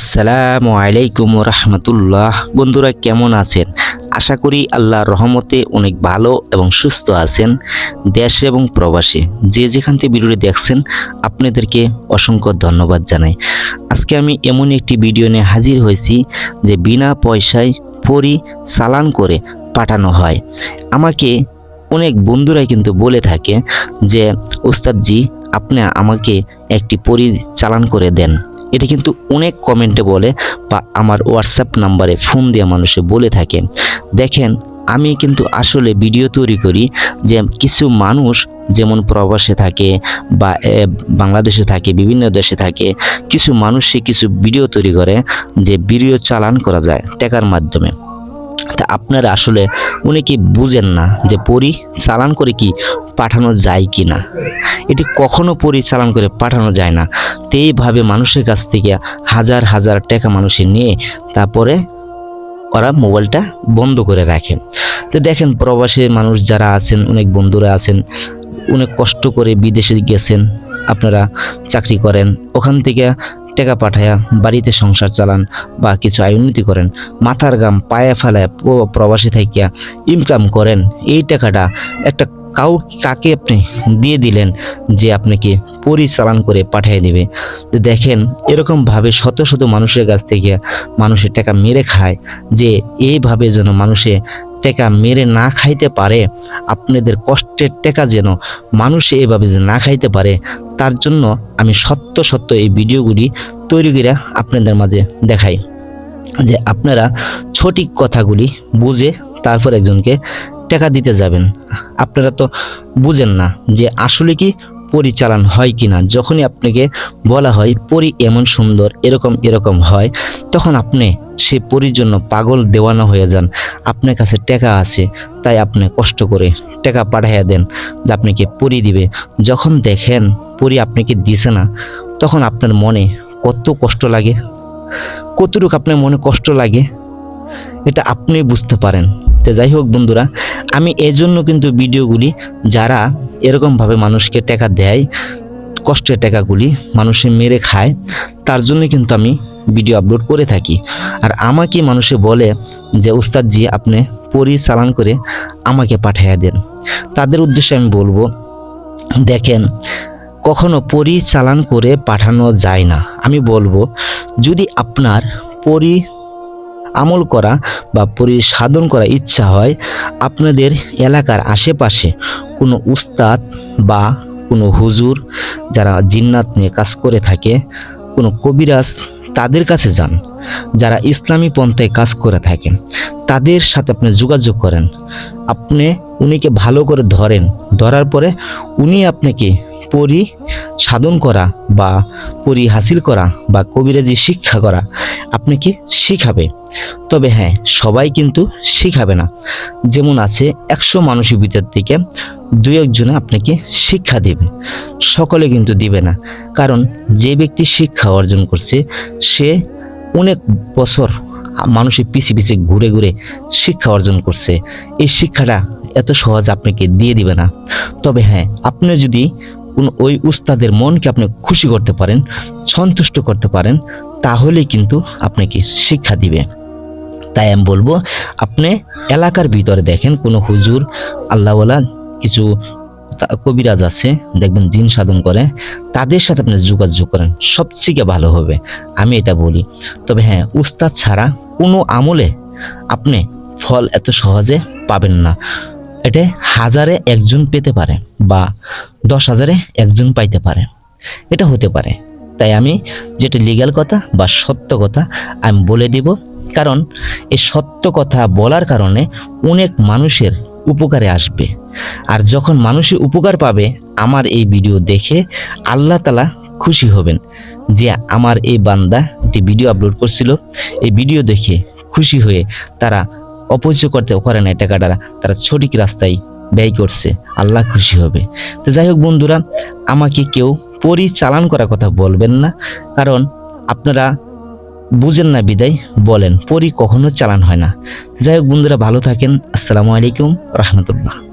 আসসালামু আলাইকুম রহমতুল্লাহ বন্ধুরা কেমন আছেন? আশা করি আল্লাহর রহমতে অনেক ভালো এবং সুস্থ আছেন দেশে এবং প্রবাসে। যে যেখান থেকে ভিডিওটি দেখছেন, আপনাদেরকে অসংখ্য ধন্যবাদ জানাই। আজকে আমি এমন একটি ভিডিও নিয়ে হাজির হয়েছি যে বিনা পয়সায় পরি চালান করে পাঠানো হয়। আমাকে অনেক বন্ধুরাই কিন্তু বলে থাকে যে উস্তাদজি আপনি আমাকে একটি পরি চালান করে দেন। এটা কিন্তু অনেক কমেন্টে বলে বা আমার হোয়াটসঅ্যাপ নাম্বারে ফোন দেওয়া মানুষে বলে থাকে। দেখেন, আমি কিন্তু আসলে ভিডিও তৈরি করি যে কিছু মানুষ যেমন প্রবাসে থাকে বা বাংলাদেশে থাকে, বিভিন্ন দেশে থাকে, কিছু মানুষে কিছু ভিডিও তৈরি করে যে ভিডিও চালান করা যায় টাকার মাধ্যমে। আপনারা আসলে উনি কি বুঝেন না যে পরি চালান করে কি পাঠানো যায় কি না? এটি কখনো পরিচালন করে পাঠানো যায় না। তো এইভাবে মানুষের কাছ থেকে হাজার হাজার টাকা মানুষে নিয়ে তারপরে ওরা মোবাইলটা বন্ধ করে রাখে। তো দেখেন প্রবাসী মানুষ যারা আছেন, অনেক বন্ধুরা আছেন, অনেক কষ্ট করে বিদেশে গেছেন, আপনারা চাকরি করেন, ওখান থেকে টাকা পাঠায়া বাড়িতে সংসার চালান বা কিছু আয় উন্নতি করেন। মাথার গাম পায়ে ফেলায় প্রবাসী থাকিয়া ইনকাম করেন। এই টাকাটা একটা কাউ কাকে আপনি দিয়ে দিলেন যে আপনাকে পরিচালন করে পাঠিয়ে দেবে? দেখেন, এরকমভাবে শত শত মানুষের কাছ থেকে মানুষের টাকা মেরে খায় যে এইভাবে যেন মানুষে টাকা মেরে না খাইতে পারে। আপনাদের কষ্টের টাকা যেন মানুষ এইভাবে যে না খাইতে পারে তার জন্য আমি সত্য সত্য এই ভিডিওগুলি তৈরি করে আপনাদের মাঝে দেখাই। যে আপনারা সঠিক কথাগুলি বুঝে তারপর একজনকে টাকা দিতে যাবেন। আপনারা তো বুঝেন না যে আসলে কি পরিচালন হয় কি না যখনই আপনাকে বলা হয় পরি এমন সুন্দর, এরকম এরকম হয়, তখন আপনি সে পরির জন্য পাগল, দেওয়ানো হয়ে যান। আপনার কাছে টাকা আছে, তাই আপনি কষ্ট করে টাকা পাঠাইয়া দেন যে আপনাকে পরি দিবে। যখন দেখেন পরি আপনাকে দিছে না, তখন আপনার মনে কত কষ্ট লাগে? কতটুকু আপনার মনে কষ্ট লাগে? এটা আপনি বুঝতে পারেন। তো যাই হোক বন্ধুরা, আমি এজন্য কিন্তু ভিডিওগুলি যারা এরকমভাবে মানুষকে টাকা দেয়, কষ্টের টাকাগুলি মানুষে মেরে খায়, তার জন্য কিন্তু আমি ভিডিও আপলোড করে থাকি। আর আমাকে মানুষে বলে যে উস্তাদজি আপনি পরিচালন করে আমাকে পাঠিয়ে দেন। তাদের উদ্দেশ্যে আমি বলব, দেখেন, কখনো পরিচালন করে পাঠানো যায় না। আমি বলব, যদি আপনার পরি আমল করা বা পরিসাধন করা ইচ্ছা হয়, আপনাদের এলাকার আশেপাশে কোনো উস্তাদ বা কোনো হুজুর যারা জিন্নাত নিয়ে কাজ করে থাকে, কোনো কবিরাজ তাদের কাছে যান। যারা ইসলামী পন্থায় কাজ করে থাকেন, তাদের সাথে আপনি যোগাযোগ করেন। আপনি উনিকে ভালো করে ধরেন। ধরার পরে উনি আপনাকে পরি সাধন করা বা পরি হাসিল করা বা কবিরাজি শিক্ষা করা আপনাকে শিখাবে তবে হ্যাঁ সবাই কিন্তু শিখাবে না। যেমন আছে একশো মানুষের ভিতর থেকে দু একজনে আপনাকে শিক্ষা দেবে। সকলে কিন্তু দিবে না। কারণ যে ব্যক্তি শিক্ষা অর্জন করছে, সে অনেক বছর মানুষের পিছিয়ে পিছিয়ে ঘুরে ঘুরে শিক্ষা অর্জন করছে। এই শিক্ষাটা এত সহজ আপনাকে দিয়ে দিবে না। তবে হ্যাঁ আপনি যদি কোন ওই উস্তাদের মনকে আপনি খুশি করতে পারেন, সন্তুষ্ট করতে পারেন, তাহলেই কিন্তু আপনাকে শিক্ষা দিবে। তাই আমি বলব, আপনি এলাকার ভিতরে দেখেন কোনো হুজুর, আল্লাহওয়ালা কিছু কবিরাজ আছে, দেখবেন জিন সাধন করে, তাদের সাথে আপনি যোগাযোগ করেন, সবথেকে ভালো হবে। আমি এটা বলি। তবে হ্যাঁ উস্তাদ ছাড়া কোনো আমলে আপনি ফল এত সহজে পাবেন না। এটা হাজারে একজন পেতে পারে বা দশ হাজারে একজন পাইতে পারে। এটা হতে পারে। তাই আমি যেটা লিগ্যাল কথা বা সত্য কথা আমি বলে দিব। কারণ এই সত্য কথা বলার কারণে অনেক মানুষের উপকারে আসবে। আর যখন মানুষে উপকার পাবে, আমার এই ভিডিও দেখে আল্লাহ তালা খুশি হবেন যে আমার এই বান্দা একটি ভিডিও আপলোড করছিল। এই ভিডিও দেখে খুশি হয়ে তারা অপচয় করতে করে না টাকাটা তারা সঠিক রাস্তায় ব্যয় করছে। আল্লাহ খুশি হবে। তো যাই হোক বন্ধুরা, আমাকে কেউ পরিচালন করার কথা বলবেন না। কারণ আপনারা বুঝেন না বিদায়, বলেন, পরি কখনো চালান হয় না। যাই হোক, বন্ধুরা, ভালো থাকেন। আসসালামু আলাইকুম, রহমতুল্লাহ।